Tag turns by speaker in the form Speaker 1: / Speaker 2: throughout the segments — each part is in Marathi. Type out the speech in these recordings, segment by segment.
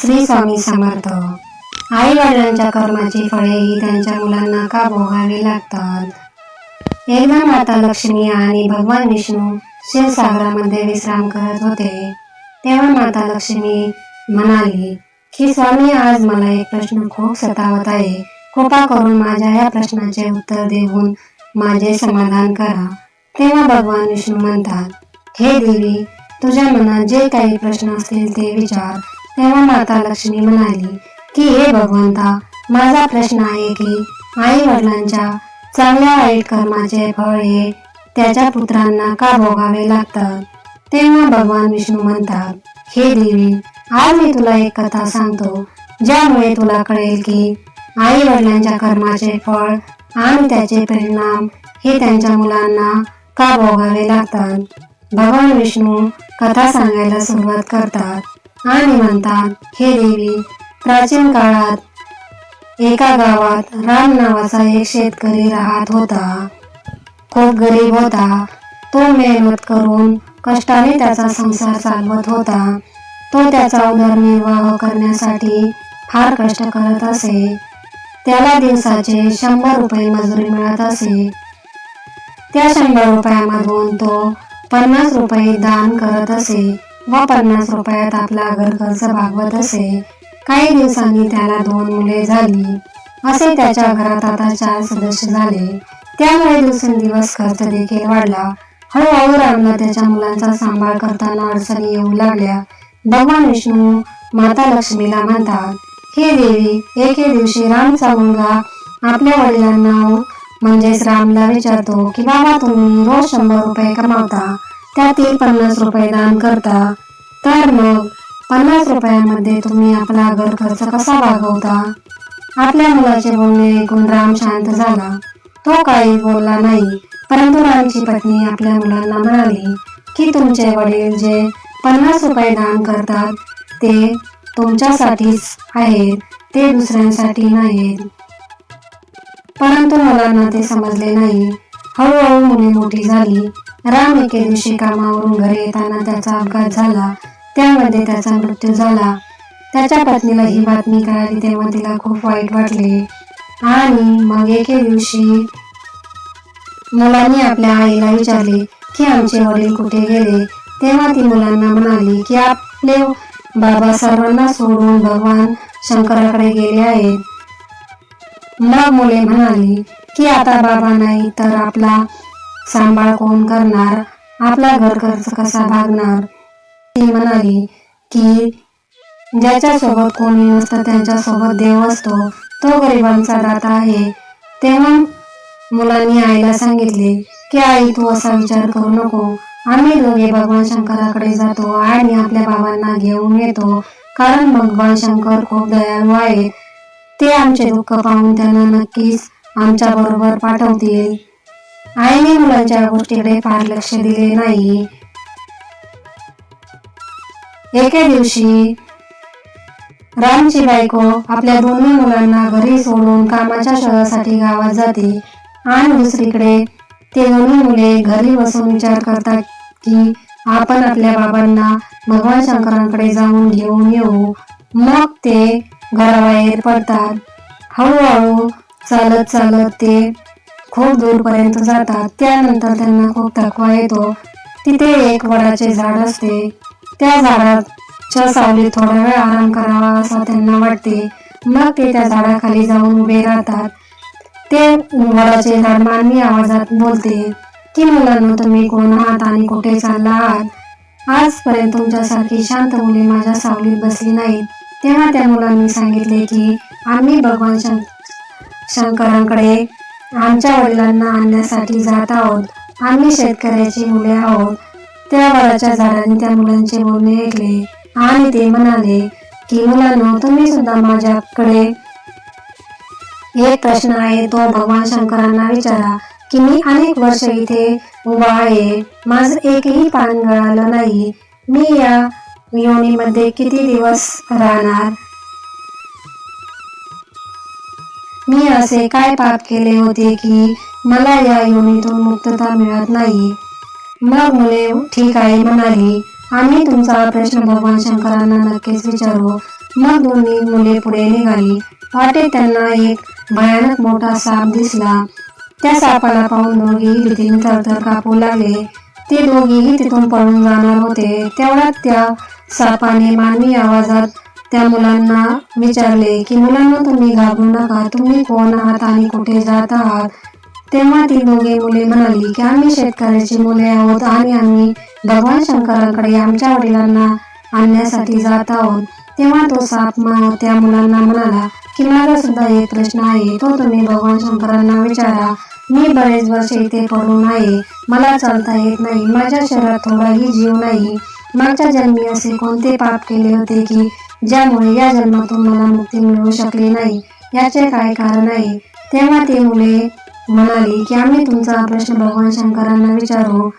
Speaker 1: श्री स्वामी समर्थ. आई वडिलांच्या कर्माची फळेही त्यांच्या मुलांना का भोगावी लागतात? एकदा माता लक्ष्मी आणि भगवान विष्णू शिवसागरामध्ये विश्राम करत होते. तेव्हा माता लक्ष्मी म्हणाली की स्वामी आज मला एक प्रश्न खूप सतावत आहे. कृपा करून माझ्या या प्रश्नाचे उत्तर देऊन माझे समाधान करा. तेव्हा भगवान विष्णू म्हणतात हे देवी तुझ्या मनात जे काही प्रश्न असतील ते विचार. तेव्हा माता लक्ष्मी म्हणाली की हे भगवंता माझा प्रश्न आहे की आई वडिलांच्या चांगल्या वाईट कर्माचे फळ हे त्याच्या पुत्रांना का भोगावे लागतात? तेव्हा भगवान विष्णू म्हणतात हे देवी आज मी तुला एक कथा सांगतो ज्यामुळे तुला कळेल की आई वडिलांच्या कर्माचे फळ आणि त्याचे परिणाम हे त्यांच्या मुलांना का भोगावे लागतात? भगवान विष्णू कथा सांगायला सुरुवात करतात. आणि म्हणतात हे देवी प्राचीन काळात एका गावात राम नावाचा एक शेतकरी राहत होता. खूप गरीब होता. तो मेहनत करून कष्टाने त्याचा संसार चालवत होता. तो त्याचा उदरनिर्वाह करण्यासाठी फार कष्ट करत असे. त्याला दिवसाचे शंभर रुपये मजुरी मिळत असे. त्या शंभर रुपयामधून तो पन्नास रुपये दान करत असे. व पन्नास रुपयात आपला घर खर्च भागवत असे. काही दिवसांनी त्याला दोन मुले झाली. असे त्याच्या घरात आता चार सदस्य झाले. त्यामुळे दिवसेंदिवस खर्च देखील वाढला. हळूहळू रामला त्याच्या मुलांचा सांभाळ करताना अडचणी येऊ लागल्या. भगवान विष्णू माता लक्ष्मीला म्हणतात हे देवी एके दिवशी रामचा मुलगा आपल्या वडिलांना म्हणजेच रामला विचारतो की बाबा तुम्ही रोज शंभर रुपये कमावता. त्यातील पन्नास रुपये दान करता. तर मग पन्नास रुपयामध्ये तुम्ही आपला घर खर्च कसा भागवता आपल्या मुलाचे बोलणे ऐकून राम शांत झाला. तो काही बोलला नाही परंतु रामची पत्नी आपल्या मुलांना म्हणाली की तुमचे वडील जे पन्नास रुपये दान करतात ते तुमच्यासाठीच आहेत ते दुसऱ्यांसाठी नाहीत. परंतु मुलांना ते समजले नाही. हळूहळू मुले मोठी झाली. राम एके दिवशी कामावरून घरी येताना त्याचा अपघात झाला. त्यामध्ये त्याचा मृत्यू झाला. त्याच्या पत्नीला ही बातमी कळाली तेव्हा तिला खूप वाईट वाटले. आणि मग एके दिवशी मुलांनी आपल्या आईला विचारले की आमचे वडील कुठे गेले? तेव्हा ती मुलांना म्हणाली की आपले बाबा सर्वांना सोडून भगवान शंकराकडे गेले आहेत. मग मुले म्हणाली की आता बाबा नाही तर आपला सांभाळ कोण करणार? आपला घर खर्च कसा भागणार? ती म्हणाली की ज्याच्या सोबत कोणी नसतं त्यांच्यासोबत देव असतो. तो गरिबांचा दाता आहे. तेव्हा मुलांनी आईला सांगितले की आई तू असा विचार करू नको. आम्ही दोघे भगवान शंकराकडे जातो आणि आपल्या बाबांना घेऊन येतो. कारण भगवान शंकर खूप दयाळू आहेत ते आमचे दुःख पाहून त्यांना नक्कीच आमच्या बरोबर पाठवतील. आईने मुलांच्या गोष्टीकडे फार लक्ष दिले नाही. एके दिवशी रामची बायको आपल्या दोन्ही मुलांना घरी सोडून कामाच्या शहरासाठी गावात जाते आणि दुसरीकडे ते दोन्ही मुले घरी बसून विचार करतात की आपण आपल्या बाबांना भगवान शंकरांकडे जाऊन घेऊन येऊ. मग ते घराबाहेर पडतात. हळूहळू चालत चालत ते खूप दूरपर्यंत जातात. त्यानंतर त्यांना खूप थकवा येतो. तिथे एक वडाचे झाड असते. त्या झाडाच्या सावलीत थोडा वेळ आराम करावा असं त्यांना वाटते. मग ते त्या झाडाखाली जाऊन उभे राहतात. ते वडाचे झाड मानवी आवाजात बोलते की मुलांना तुम्ही कोण आहात आणि कुठे चालला आहात? आजपर्यंत तुमच्यासारखी शांत मुले माझ्या सावलीत बसली नाहीत. तेव्हा त्या मुलांनी सांगितले की आम्ही भगवान शं शंकरांकडे आमच्या वडिलांना आणण्यासाठी जात आहोत. आम्ही शेतकऱ्याची मुले आहोत. त्या वडाच्या झाडाने त्या मुलांचे बोलणे ऐकले आणि ते म्हणाले की मुलांना तुम्ही सुद्धा माझ्याकडे एक प्रश्न आहे. तो भगवान शंकरांना विचारा की मी अनेक वर्ष इथे उभा आहे. माझं एकही पान गळालं नाही. मी या योनीमध्ये किती दिवस राहणार? मी असे काय पाप केले होते की मला या योनीतून मुक्तता मिळत नाही? मग मुले ठीक आहे म्हणाली आम्ही तुमचा प्रश्न भगवान शंकरांना नक्कीच विचारू. मग दोन्ही मुले पुढे निघाली. वाटेत त्यांना एक भयानक मोठा साप दिसला. त्या सापाला पाहून दोघेही भीतीने थरथर कापू लागले. ते दोघेही तिथून पळून जाणार होते. तेवढ्यात त्या सापाने मानवी आवाजात त्या मुलांना विचारले की मुलांना तुम्ही घाबरू नका. तुम्ही कोण आहात आणि कुठे जात आहात? तेव्हा ती दोघे मुले म्हणाली की आम्ही शेतकऱ्याची मुले आहोत आणि आम्ही भगवान शंकराकडे आमच्या वडिलांना आणण्यासाठी जात आहोत. तेव्हा तो साप मा- त्या मुलांना म्हणाला की माझा सुद्धा एक प्रश्न आहे. तो तुम्ही भगवान शंकरांना विचारा. मी बरेच वर्ष इथे पडून आहे. मला चालता येत नाही. माझ्या शरीरात थोडाही जीव नाही. मागच्या जन्मी असे कोणते पाप केले होते की ज्यामुळे या जन्मातून मला मुक्ती मिळू शकली नाही याचे काय कारण आहे? तेव्हा ती मुले म्हणाली की आम्ही तुमचा प्रश्न भगवान शंकरांना विचारू.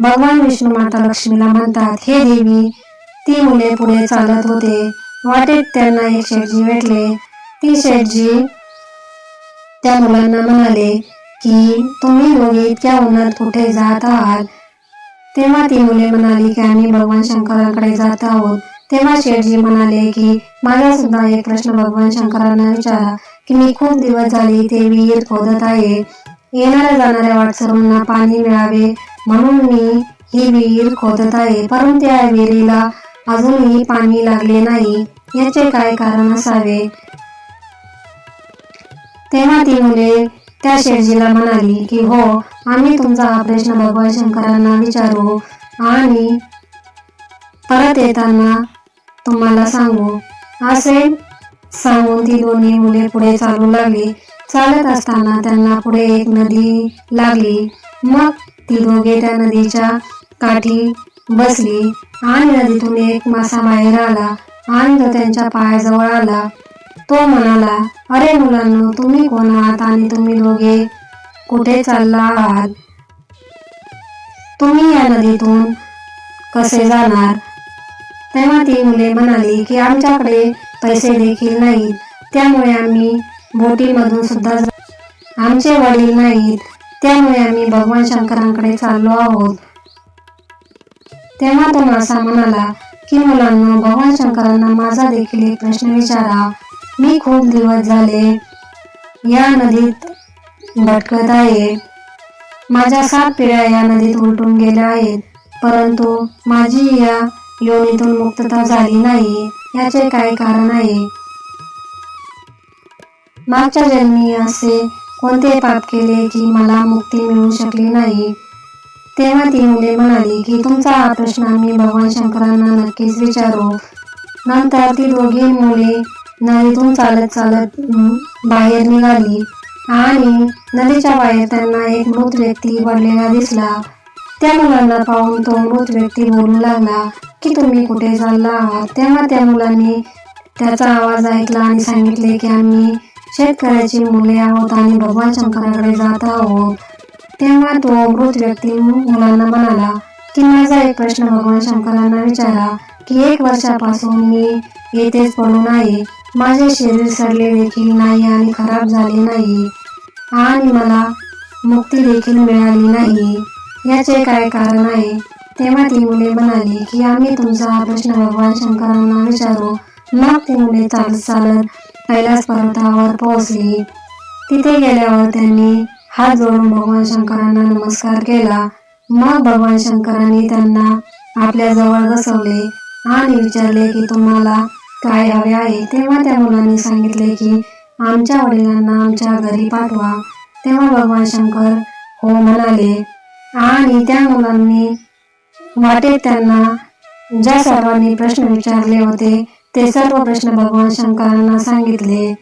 Speaker 1: भगवान विष्णू माता लक्ष्मीला म्हणतात हे देवी ती मुले पुढे चालत होते. वाटेत त्यांना एक शेठजी भेटले. ती शेठजी त्या मुलांना म्हणाले की तुम्ही दोघे इतक्या उन्हात कुठे जात आहात? तेव्हा ती मुले म्हणाली की आम्ही भगवान शंकराकडे जात आहोत. तेव्हा शेठजी म्हणाले की मला सुद्धा एक प्रश्न भगवान शंकरांना विचारा की मी खूप दिवस झाले इथे विहीर खोदत आहे. येणाऱ्या जाणाऱ्या वाटसरूंना पाणी मिळावे म्हणून मी ही विहीर खोदत आहे. परंतु या विहिरीला अजूनही पाणी लागले नाही. याचे काय कारण असावे? तेव्हा ती मुले त्या शेठजीला म्हणाली की हो आम्ही तुमचा हा प्रश्न भगवान शंकरांना विचारू आणि परत येताना तुम्हाला सांगू. असे सांगून ती दोन्ही मुले पुढे चालू लागली. चालत असताना त्यांना पुढे एक नदी लागली. मग ती दोघे त्या नदीच्या काठी बसली. आणि नदीतून एक मासा बाहेर आला आणि तो त्यांच्या पायाजवळ आला. तो म्हणाला अरे मुलांनो तुम्ही कोण आहात आणि तुम्ही दोघे कुठे चालला आहात? तुम्ही या नदीतून कसे जाणार? तेव्हा ती मुले म्हणाली की आमच्याकडे पैसे देखील नाहीत. त्यामुळे आम्ही बोटीमधून सुद्धा आमचे वडील नाहीत. त्यामुळे आम्ही भगवान शंकरांकडे चाललो आहोत. तेव्हा तो मासा म्हणाला की मुलांना भगवान शंकरांना माझा देखील एक प्रश्न विचारा. मी खूप दिवस झाले या नदीत भटकत आहे. माझ्या सात पिढ्या या नदीत उलटून गेल्या आहेत. परंतु माझी या योनीतून मुक्तता झाली नाही याचे काय कारण आहे? मागच्या जन्मी असे कोणते पाप केले की मला मुक्ती मिळू शकली नाही? तेव्हा ती मुले म्हणाली की तुमचा हा प्रश्न आम्ही भगवान शंकरांना नक्कीच विचारू. नंतर ती दोघी मुले नदीतून चालत चालत बाहेर निघाली आणि नदीच्या बाहेर त्यांना एक मृत व्यक्ती पडलेला दिसला. त्या मुलांना पाहून तो मृत व्यक्ती बोलू लागला की तुम्ही कुठे चालला आहात? तेव्हा त्या मुलांनी त्याचा आवाज ऐकला आणि सांगितले की आम्ही शेतकऱ्याची मुले आहोत आणि भगवान शंकराकडे जात आहोत. तेव्हा तो मृत व्यक्ती मुलांना म्हणाला की माझा एक प्रश्न भगवान शंकरांना विचारा की एक वर्षापासून मी येथेच पडून आहे. माझे शरीर सडले देखील नाही आणि खराब झाले नाही. आणि मला मुक्ती देखील मिळाली नाही. याचे काय कारण आहे? तेव्हा ती मुले म्हणाली की आम्ही तुमचा हा प्रश्न भगवान शंकरांना विचारू. मग ती मुले चालत चालत कैलास पर्वतावर पोहोचली. तिथे गेल्यावर त्यांनी हात जोडून भगवान शंकरांना नमस्कार केला. मग भगवान शंकरांनी त्यांना आपल्या जवळ बसवले आणि विचारले की तुम्हाला काय हवे आहे? तेव्हा त्या मुलांनी सांगितले की आमच्या वडिलांना आमच्या घरी पाठवा. तेव्हा भगवान शंकर हो म्हणाले आणि त्या मुलांनी वाटेत त्यांना ज्या सर्वांनी प्रश्न विचारले होते ते सर्व प्रश्न भगवान शंकरांना सांगितले.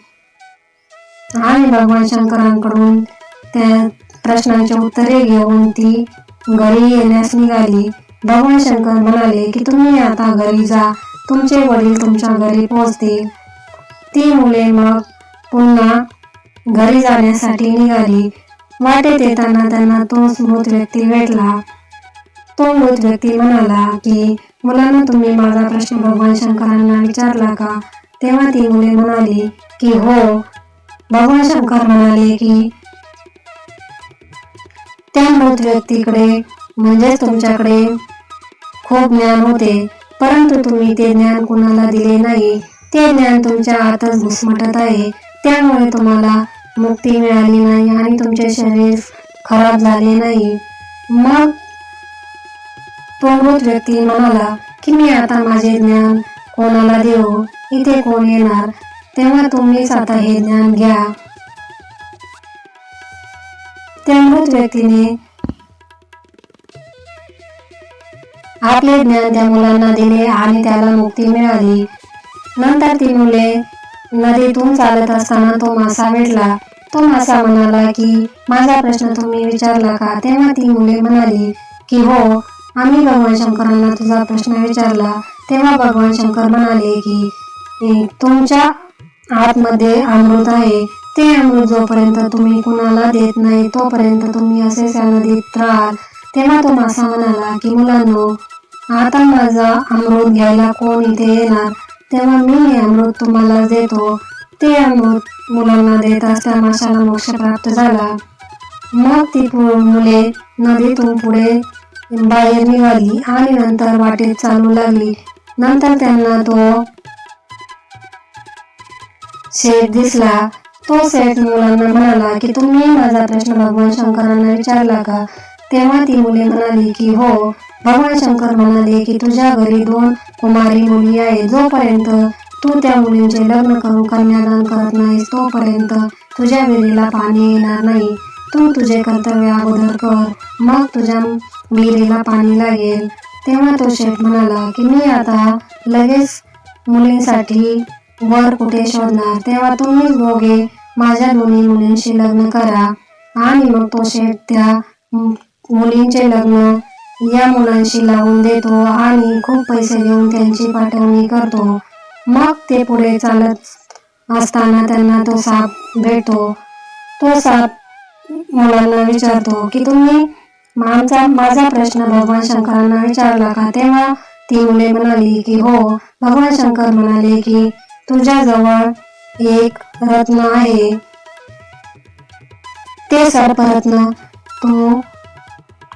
Speaker 1: आणि भगवान शंकरांकडून त्या प्रश्नांची उत्तरे घेऊन ती घरी येण्यास निघाली. भगवान शंकर म्हणाले की तुम्ही आता घरी जा. तुमचे वडील तुमच्या घरी पोहोचतील. ती मुले मग पुन्हा घरी जाण्यासाठी निघाली. वाटेत येताना त्यांना तोच मृत व्यक्ती भेटला. तो मृत व्यक्ती म्हणाला की मुलांना तुम्ही माझा प्रश्न भगवान शंकरांना विचारला का? तेव्हा ती मुले म्हणाली की हो. भगवान शंकर म्हणाले की त्या मृत व्यक्तीकडे म्हणजेच तुमच्याकडे खूप ज्ञान होते परंतु तुम्ही ते ज्ञान कुणाला दिले नाही? ते ज्ञान तुमच्या आतच घुसमटत आहे. त्यामुळे तुम्हाला मुक्ती मिळाली नाही आणि तुमचे शरीर खराब झाले नाही. मग तो मृत व्यक्ती म्हणाला की मी आता माझे ज्ञान कोणाला देऊ? इथे कोण येणार? तेव्हा तुम्हीच आता हे ज्ञान घ्या. त्या मृत व्यक्तीने आपले ज्ञान त्या मुलांना दिले आणि त्याला मुक्ती मिळाली. नंतर ती मुले नदीतून चालत असताना तो मासा भेटला. तो मासा म्हणाला की माझा प्रश्न तुम्ही विचारला का? तेव्हा ती मुले म्हणाली की हो आम्ही भगवान शंकरांना तुझा प्रश्न विचारला. तेव्हा भगवान शंकर म्हणाले की तुमच्या आतमध्ये अमृत आहे. ते अमृत जोपर्यंत तुम्ही कुणाला देत नाही तोपर्यंत तुम्ही असेच या नदीत राहाल तेव्हा तो मासा म्हणाला की मुलांनो आता माझा अमृत घ्यायला कोण इथे येणार? तेव्हा मी हे अमृत तुम्हाला देतो. ते अमृत मुलांना देत असता माशाला मोक्ष प्राप्त झाला. मग ती मुले नदीतून पुढे बाहेर निघाली आणि नंतर वाटेत चालू लागली. नंतर त्यांना तो शेठ दिसला. तो सेठ मुलांना म्हणाला की तुम्ही माझा प्रश्न भगवान शंकरांना विचारला का? तेव्हा ती मुले म्हणाली की हो. भगवान शंकर म्हणाले की तुझ्या घरी दोन कुमारी मुली आहे जोपर्यंत तू त्या मुलींचे लग्न करून कन्यादान करत नाहीस तोपर्यंत तुझ्या विहिरीला पाणी येणार नाही. तू तुझे कर्तव्य अगोदर कर. मग तुझ्या विहिरीला पाणी लागेल. तेव्हा तो शेठ म्हणाला की मी आता लगेच मुलींसाठी वर कुठे शोधणार? तेव्हा तुम्हीच दोघे माझ्या दोन्ही मुलींशी लग्न करा. आणि मग तो शेठ त्या मुलींचे लग्न या मुलांशी लावून देतो आणि खूप पैसे देऊन त्यांची पाठवणी करतो. मग ते पुढे चालत असताना त्यांना तो साप भेटतो. तो साप मुलांना विचारतो की तुम्ही आमचा माझा प्रश्न भगवान शंकरांना विचारला का? तेव्हा ती मुले म्हणाली की हो. भगवान शंकर म्हणाले की तुझ्याजवळ एक रत्न आहे. ते सर्परत्न तू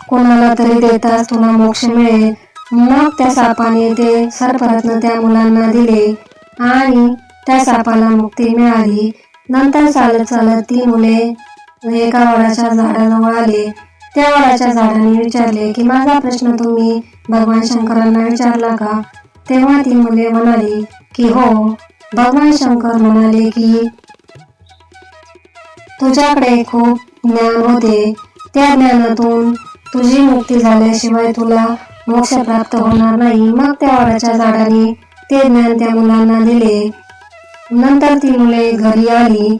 Speaker 1: कोणाला तरी देताच तुला मोक्ष मिळेल. मग त्या सापाने ते सर्परत्न त्या मुलांना दिले आणि त्या सापाला मुक्ती मिळाली. नंतर चालत चालत ती मुले एका वडाच्या झाडाजवळ आले. त्या वडाच्या झाडाने विचारले की माझा प्रश्न तुम्ही भगवान शंकरांना विचारला का? तेव्हा ती मुले म्हणाली की हो भगवान शंकर म्हणाले की तुझ्याकडे खूप ज्ञान होते. त्या ज्ञानातून तुझी मुक्ती झाल्याशिवाय तुला मोक्ष प्राप्त होणार नाही. मग त्या वडाच्या झाडाने ते ज्ञान त्या मुलांना दिले. नंतर ती मुले घरी आली.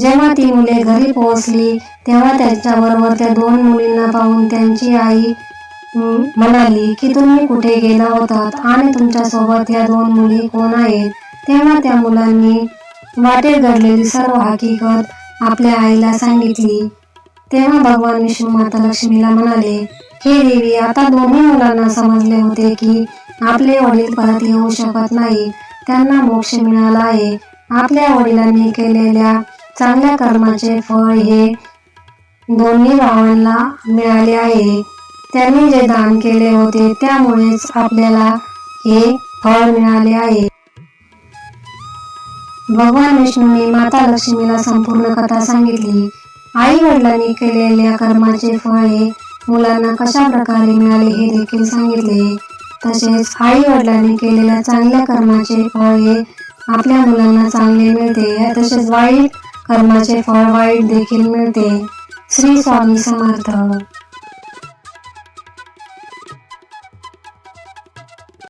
Speaker 1: जेव्हा ती मुले घरी पोहोचली तेव्हा त्यांच्याबरोबर त्या दोन मुलींना पाहून त्यांची आई म्हणाली की तुम्ही कुठे गेला होतात? आणि तुमच्यासोबत या दोन मुली कोण आहेत? तेव्हा त्या मुलांनी वाटेत घडलेली सर्व हकीकत आपल्या आईला सांगितली. तेव्हा भगवान विष्णू माता लक्ष्मीला म्हणाले हे देवी आता दोन्ही मुलांना समजले होते की आपले वडील परत येऊ शकत नाही. त्यांना मोक्ष मिळाला आहे. आपल्या वडिलांनी केलेल्या चांगल्या कर्माचे फळ हे दोन्ही भावांना मिळाले आहे. त्यांनी जे दान केले होते त्यामुळेच आपल्याला हे फळ मिळाले आहे. भगवान विष्णूने माता लक्ष्मीला संपूर्ण कथा सांगितली. आई वडिलांनी केलेल्या कर्माचे फळ हे मुलांना कशा प्रकारे मिळाले हे देखील सांगितले. तसेच आई वडिलांनी केलेल्या चांगल्या कर्माचे फळ हे आपल्या मुलांना चांगले मिळते. तसेच वाईट कर्माचे फळ वाईट देखील मिळते. श्री स्वामी समर्थ.